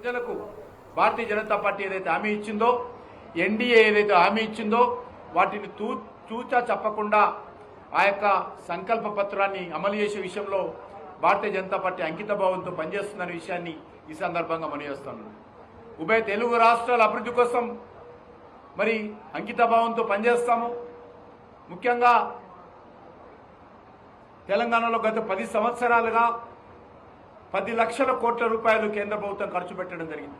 ప్రజలకు భారతీయ జనతా పార్టీ ఏదైతే హామీ ఇచ్చిందో ఎన్డీఏ ఏదైతే హామీ ఇచ్చిందో వాటిని తూ చూచా చెప్పకుండా ఆ యొక్క సంకల్ప పత్రాన్ని అమలు చేసే విషయంలో భారతీయ జనతా పార్టీ అంకిత భావంతో పనిచేస్తుందనే విషయాన్ని ఈ సందర్భంగా మనయేస్తున్నాను ఉభయ తెలుగు రాష్ట్రాల అభివృద్ధి కోసం మరి అంకిత భావంతో పనిచేస్తాము. ముఖ్యంగా తెలంగాణలో గత పది సంవత్సరాలుగా పది లక్షల కోట్ల రూపాయలు కేంద్ర ప్రభుత్వం ఖర్చు పెట్టడం జరిగింది.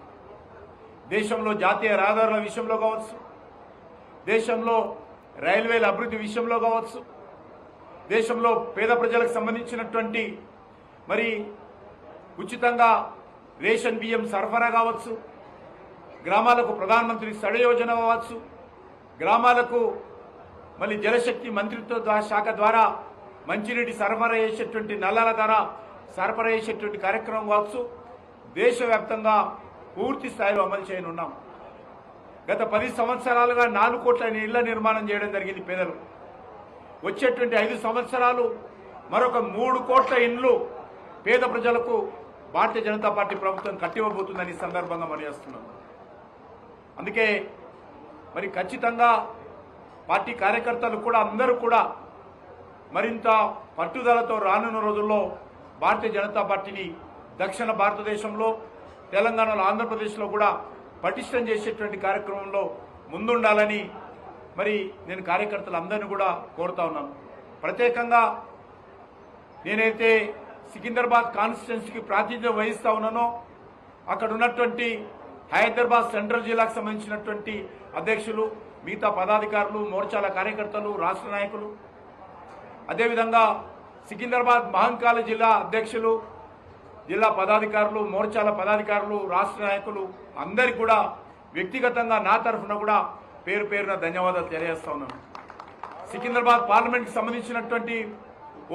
దేశంలో జాతీయ రహదారుల విషయంలో కావచ్చు దేశంలో రైల్వేల అభివృద్ధి విషయంలో కావచ్చు దేశంలో పేద ప్రజలకు సంబంధించినటువంటి మరి ఉచితంగా రేషన్ బియ్యం సరఫరా కావచ్చు గ్రామాలకు ప్రధానమంత్రి సడ యోజన కావచ్చు గ్రామాలకు మళ్ళీ జలశక్తి మంత్రిత్వ శాఖ ద్వారా మంచినీటి సరఫరా చేసేటువంటి నల్లల ద్వారా సరఫరా చేసేటువంటి కార్యక్రమం కావచ్చు దేశవ్యాప్తంగా పూర్తి స్థాయిలో అమలు చేయనున్నాం. గత పది సంవత్సరాలుగా నాలుగు కోట్ల ఇళ్ళ నిర్మాణం చేయడం జరిగింది పేదలు. వచ్చేటువంటి ఐదు సంవత్సరాలు మరొక మూడు కోట్ల ఇండ్లు పేద ప్రజలకు భారతీయ జనతా పార్టీ ప్రభుత్వం కట్టివ్వబోతుందని సందర్భంగా మనిచేస్తున్నాం అందుకే మరి ఖచ్చితంగా పార్టీ కార్యకర్తలు కూడా అందరూ కూడా మరింత పట్టుదలతో రానున్న రోజుల్లో భారతీయ జనతా పార్టీని దక్షిణ భారతదేశంలో తెలంగాణలో ఆంధ్రప్రదేశ్లో కూడా పటిష్టం చేసేటువంటి కార్యక్రమంలో ముందుండాలని మరి నేను కార్యకర్తలందరినీ కూడా కోరుతా ఉన్నాను. ప్రత్యేకంగా నేనైతే సికింద్రాబాద్ కాన్స్టిట్యున్సీకి ప్రాతినిధ్యం వహిస్తా ఉన్నానో అక్కడ ఉన్నటువంటి హైదరాబాద్ సెంట్రల్ జిల్లాకు సంబంధించినటువంటి అధ్యక్షులు మిగతా పదాధికారులు మోర్చాల కార్యకర్తలు రాష్ట్ర నాయకులు. అదేవిధంగా సికింద్రాబాద్ మహంకాల జిల్లా అధ్యక్షులు జిల్లా పదాధికారులు మోర్చాల పదాధికారులు రాష్ట్ర నాయకులు అందరికి కూడా వ్యక్తిగతంగా నా తరఫున కూడా పేరు పేరున ధన్యవాదాలు తెలియజేస్తా ఉన్నాను. సికింద్రాబాద్ పార్లమెంట్కి సంబంధించినటువంటి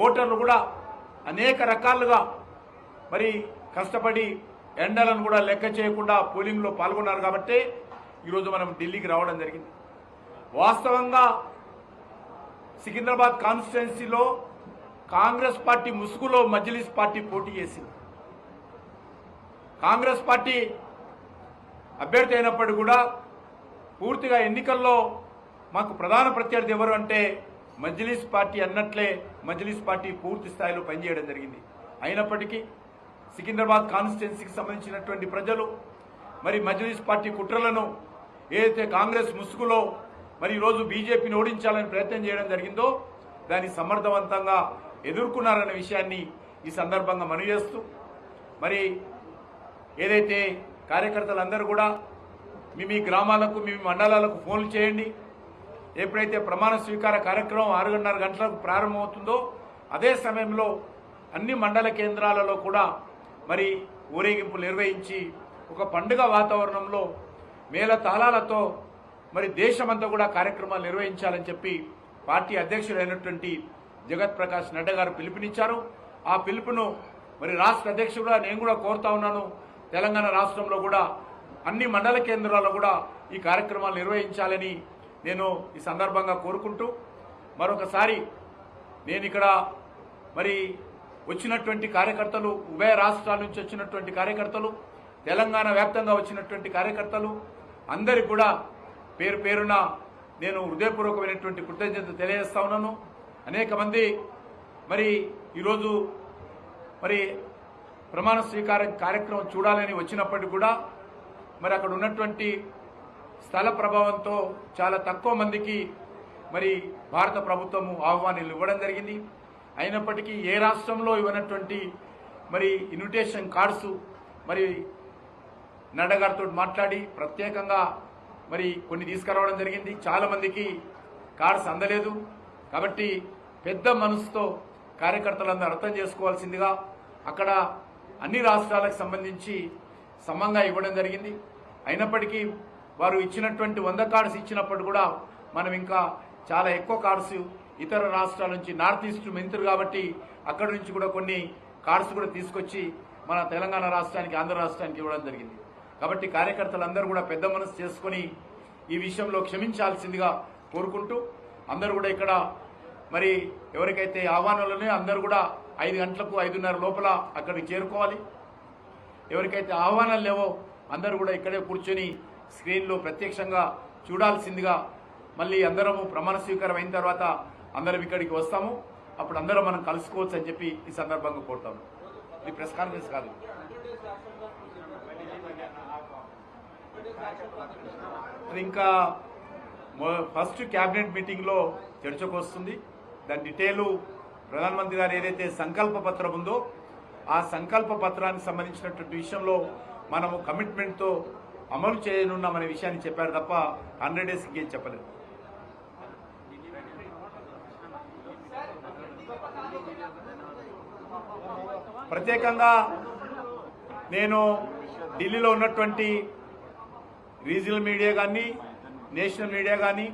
ఓటర్లు కూడా అనేక రకాలుగా మరి కష్టపడి ఎండలను కూడా లెక్క చేయకుండా పోలింగ్లో పాల్గొన్నారు కాబట్టి ఈరోజు మనం ఢిల్లీకి రావడం జరిగింది. వాస్తవంగా సికింద్రాబాద్ కాన్స్టిట్యున్సీలో కాంగ్రెస్ పార్టీ ముసుగులో మజ్లిస్ పార్టీ పోటీ చేసింది. కాంగ్రెస్ పార్టీ అభ్యర్థి అయినప్పటికీ కూడా పూర్తిగా ఎన్నికల్లో మాకు ప్రధాన ప్రత్యర్థి ఎవరు అంటే మజ్లిస్ పార్టీ అన్నట్లే మజ్లిస్ పార్టీ పూర్తి స్థాయిలో పనిచేయడం జరిగింది. అయినప్పటికీ సికింద్రాబాద్ కాన్స్టిట్యున్సీకి సంబంధించినటువంటి ప్రజలు మరి మజ్లిస్ పార్టీ కుట్రలను ఏదైతే కాంగ్రెస్ ముసుగులో మరి ఈరోజు బీజేపీని ఓడించాలని ప్రయత్నం చేయడం జరిగిందో దాన్ని సమర్థవంతంగా ఎదుర్కొన్నారనే విషయాన్ని ఈ సందర్భంగా మనవి చేస్తూ మరి ఏదైతే కార్యకర్తలందరూ కూడా మీ మీ గ్రామాలకు మీ మండలాలకు ఫోన్లు చేయండి. ఎప్పుడైతే ప్రమాణ స్వీకార కార్యక్రమం ఆరున్నర గంటలకు ప్రారంభమవుతుందో అదే సమయంలో అన్ని మండల కేంద్రాలలో కూడా మరి ఊరేగింపులు నిర్వహించి ఒక పండుగ వాతావరణంలో మేళ తాళాలతో మరి దేశమంతా కూడా కార్యక్రమాలు నిర్వహించాలని చెప్పి పార్టీ అధ్యక్షుడైనటువంటి జగత్ ప్రకాష్ నడ్డా గారు పిలుపునిచ్చారు. ఆ పిలుపును మరి రాష్ట్ర అధ్యక్షుడుగా నేను కూడా కోరుతా ఉన్నాను. తెలంగాణ రాష్ట్రంలో కూడా అన్ని మండల కేంద్రాల్లో కూడా ఈ కార్యక్రమాలు నిర్వహించాలని నేను ఈ సందర్భంగా కోరుకుంటూ మరొకసారి నేను ఇక్కడ మరి వచ్చినటువంటి కార్యకర్తలు ఉభయ రాష్ట్రాల నుంచి వచ్చినటువంటి కార్యకర్తలు తెలంగాణ వ్యాప్తంగా వచ్చినటువంటి కార్యకర్తలు అందరికి కూడా పేరు పేరున నేను హృదయపూర్వకమైనటువంటి కృతజ్ఞత తెలియజేస్తా ఉన్నాను. అనేక మంది మరి ఈరోజు మరి ప్రమాణ స్వీకారం కార్యక్రమం చూడాలని వచ్చినప్పటికీ కూడా మరి అక్కడ ఉన్నటువంటి స్థల ప్రభావంతో చాలా తక్కువ మందికి మరి భారత ప్రభుత్వము ఆహ్వానాలు ఇవ్వడం జరిగింది. అయినప్పటికీ ఏ రాష్ట్రంలో ఇవ్వనటువంటి మరి ఇన్విటేషన్ కార్డ్స్ మరి నడ్డగారితో మాట్లాడి ప్రత్యేకంగా మరి కొన్ని తీసుకురావడం జరిగింది. చాలా మందికి కార్డ్స్ అందలేదు. కాబట్టి పెద్ద మనసుతో కార్యకర్తలందరూ అర్థం చేసుకోవాల్సిందిగా అక్కడ అన్ని రాష్ట్రాలకు సంబంధించి సమంగా ఇవ్వడం జరిగింది. అయినప్పటికీ వారు ఇచ్చినటువంటి వంద కార్డ్స్ ఇచ్చినప్పుడు కూడా మనం ఇంకా చాలా ఎక్కువ కార్డ్స్ ఇతర రాష్ట్రాల నుంచి నార్త్ ఈస్ట్ మంత్రి కాబట్టి అక్కడి నుంచి కూడా కొన్ని కార్డ్స్ కూడా తీసుకొచ్చి మన తెలంగాణ రాష్ట్రానికి ఆంధ్ర రాష్ట్రానికి ఇవ్వడం జరిగింది. కాబట్టి కార్యకర్తలందరూ కూడా పెద్ద మనసు చేసుకొని ఈ విషయంలో క్షమించాల్సిందిగా కోరుకుంటూ అందరూ కూడా ఇక్కడ మరి ఎవరికైతే ఆహ్వానాలు అందరూ కూడా ఐదు గంటలకు ఐదున్నర లోపల అక్కడికి చేరుకోవాలి. ఎవరికైతే ఆహ్వానాలు లేవో అందరూ కూడా ఇక్కడే కూర్చొని స్క్రీన్లో ప్రత్యక్షంగా చూడాల్సిందిగా మళ్ళీ అందరము ప్రమాణ స్వీకారం అయిన తర్వాత అందరం ఇక్కడికి వస్తాము. అప్పుడు అందరం మనం కలుసుకోవచ్చు అని చెప్పి ఈ సందర్భంగా కోరుతాము. ఇది ప్రెస్ కాన్ఫరెన్స్ కాదు. అది ఇంకా ఫస్ట్ క్యాబినెట్ మీటింగ్లో చర్చకు వస్తుంది. దాని డీటెయిల్ ప్రధానమంత్రి గారు ఏదైతే సంకల్ప పత్రం ఉందో ఆ సంకల్ప పత్రానికి సంబంధించినటువంటి విషయంలో మనము కమిట్మెంట్తో అమలు చేయనున్నామనే విషయాన్ని చెప్పారు తప్ప హండ్రెడ్ డేస్ ఇంకేం చెప్పలేదు. ప్రత్యేకంగా నేను ఢిల్లీలో ఉన్నటువంటి రీజనల్ మీడియా కానీ నేషనల్ మీడియా కానీ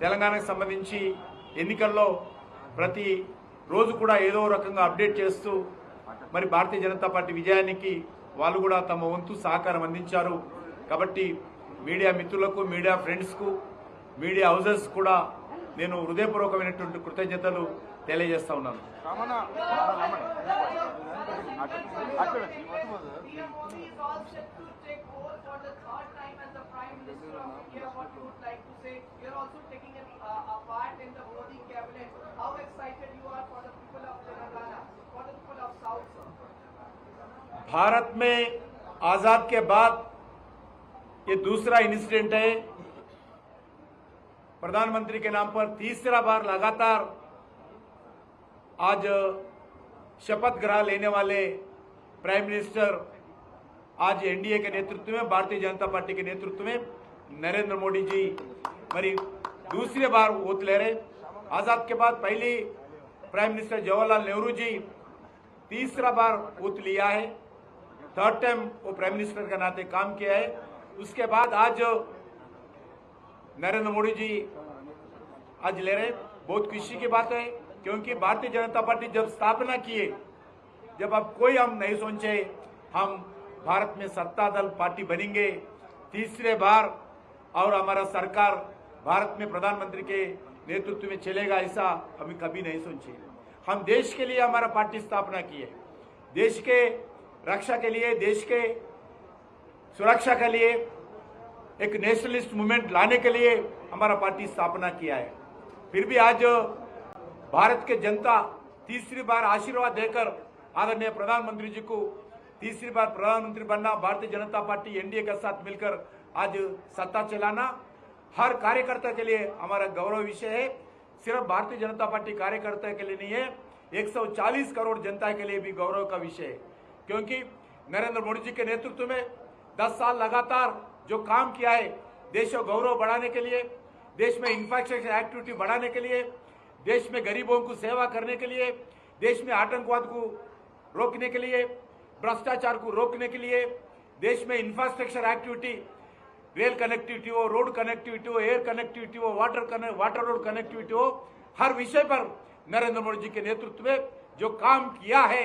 తెలంగాణకు సంబంధించి ఎన్నికల్లో ప్రతి రోజు కూడా ఏదో రకంగా అప్డేట్ చేస్తూ మరి భారతీయ జనతా పార్టీ విజయానికి వాళ్ళు కూడా తమ వంతు సహకారం అందించారు. కాబట్టి మీడియా మిత్రులకు మీడియా ఫ్రెండ్స్కు మీడియా హౌజెస్ కూడా నేను హృదయపూర్వకమైనటువంటి కృతజ్ఞతలు తెలియజేస్తా ఉన్నాను రమణ రమణ అక్కడ PM Modi is all set to take over for the third time as the Prime Minister of India. What you would like to say? You're also taking an, uh, a part in the Modi cabinet. How excited you are for the people of Telangana, for the people of South? sir? Bharat में आजाद के बाद ये दूसरा incident है प्रधानमंत्री के नाम पर तीसरा बार लगातार आज शपथ ग्रह लेने वाले प्राइम मिनिस्टर आज एनडीए के नेतृत्व में, भारतीय जनता पार्टी के नेतृत्व में नरेंद्र मोदी जी, मरी दूसरी बार वोट ले रहे। आज़ाद के बाद पहली प्राइम मिनिस्टर जवाहरलाल नेहरू जी तीसरा बार वोट लिया है। थर्ड टाइम वो प्राइम मिनिस्टर के नाते काम किया है। उसके बाद आज नरेंद्र मोदी जी आज ले रहे बहुत खुशी की बात है। क्योंकि भारतीय जनता पार्टी जब स्थापना किए, जब अब कोई हम नहीं सोचे, हम भारत में सत्ता दल पार्टी बनेंगे, तीसरे बार और हमारा सरकार भारत में प्रधानमंत्री के नेतृत्व में चलेगा, ऐसा हम कभी नहीं सोचे। हम देश के लिए हमारा पार्टी स्थापना की है। देश के रक्षा के लिए, देश के सुरक्षा के लिए, एक नेशनलिस्ट मूवमेंट लाने के लिए हमारा पार्टी स्थापना किया है। फिर भी आज भारत के जनता तीसरी बार आशीर्वाद देकर आदरणीय प्रधानमंत्री जी को तीसरी बार प्रधानमंत्री बनना, भारतीय जनता पार्टी, एनडीए के साथ मिलकर आज सत्ता चलाना हर कार्यकर्ता के लिए हमारा गौरव विषय है। सिर्फ़ भारतीय जनता पार्टी कार्यकर्ता के लिए नहीं है 140 करोड़ जनता के लिए भी गौरव का विषय है। क्योंकि नरेंद्र मोदी जी के नेतृत्व में 10 साल लगातार जो काम किया है, देश को गौरव बढ़ाने के लिए, देश में इंफ्रास्ट्रक्चर एक्टिविटी बढ़ाने के लिए देश में गरीबों को सेवा करने के लिए देश में आतंकवाद को रोकने के लिए भ्रष्टाचार को रोकने के लिए देश में इंफ्रास्ट्रक्चर एक्टिविटी रेल कनेक्टिविटी हो रोड कनेक्टिविटी हो एयर कनेक्टिविटी हो वाटर कने, वाटर रोड कनेक्टिविटी हो हर विषय पर नरेंद्र मोदी जी के नेतृत्व में जो काम किया है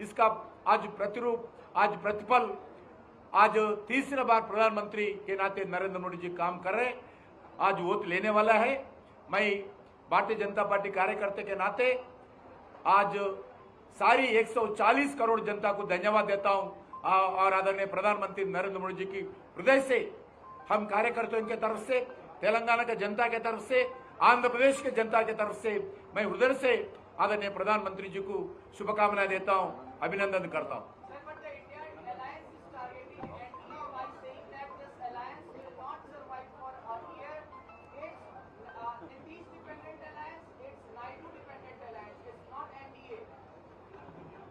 इसका आज प्रतिरूप आज प्रतिफल आज तीसरी बार प्रधानमंत्री के नाते नरेंद्र मोदी जी काम कर रहे। आज वोट लेने वाला है मैं भारतीय जनता पार्टी कार्यकर्ता के नाते आज सारी 140 करोड़ जनता को धन्यवाद देता हूँ। और आदरणीय प्रधानमंत्री नरेंद्र मोदी जी की हृदय से, हम कार्यकर्ताओं के तरफ़ से, तेलंगाना के जनता के तरफ़ से, आंध्र प्रदेश के जनता के तरफ़ से, मैं हृदय से आदरणीय प्रधानमंत्री जी को शुभकामनाएँ देता हूँ, अभिनंदन करता हूँ।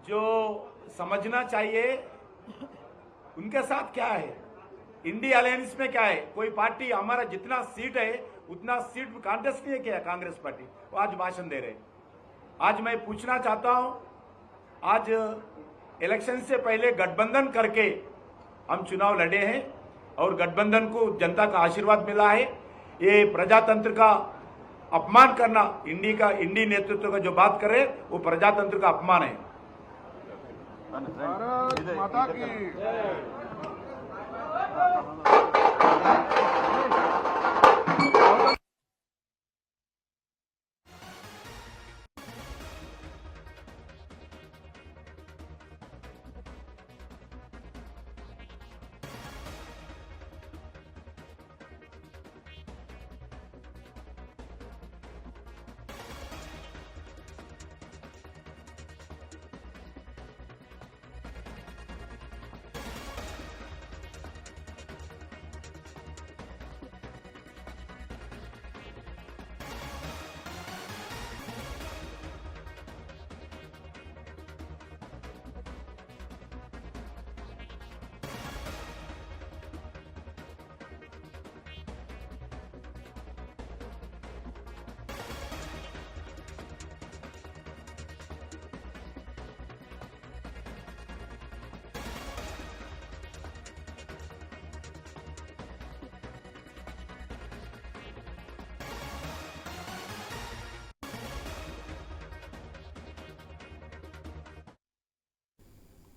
जो समझना चाहिए, उनके साथ क्या है? इंडिया अलायंस में क्या है? कोई पार्टी, हमारा जितना सीट है, उतना सीट कांटेस्ट नहीं किया कांग्रेस पार्टी? वो आज भाषण दे रहे आज मैं पूछना चाहता हूँ, आज इलेक्शन से पहले गठबंधन करके हम चुनाव लड़े हैं और गठबंधन को जनता का आशीर्वाद मिला है। ये प्रजातंत्र का अपमान करना इंडी का इंडी नेतृत्व का जो बात करे वो प्रजातंत्र का अपमान है। భారత్ మాతాకి.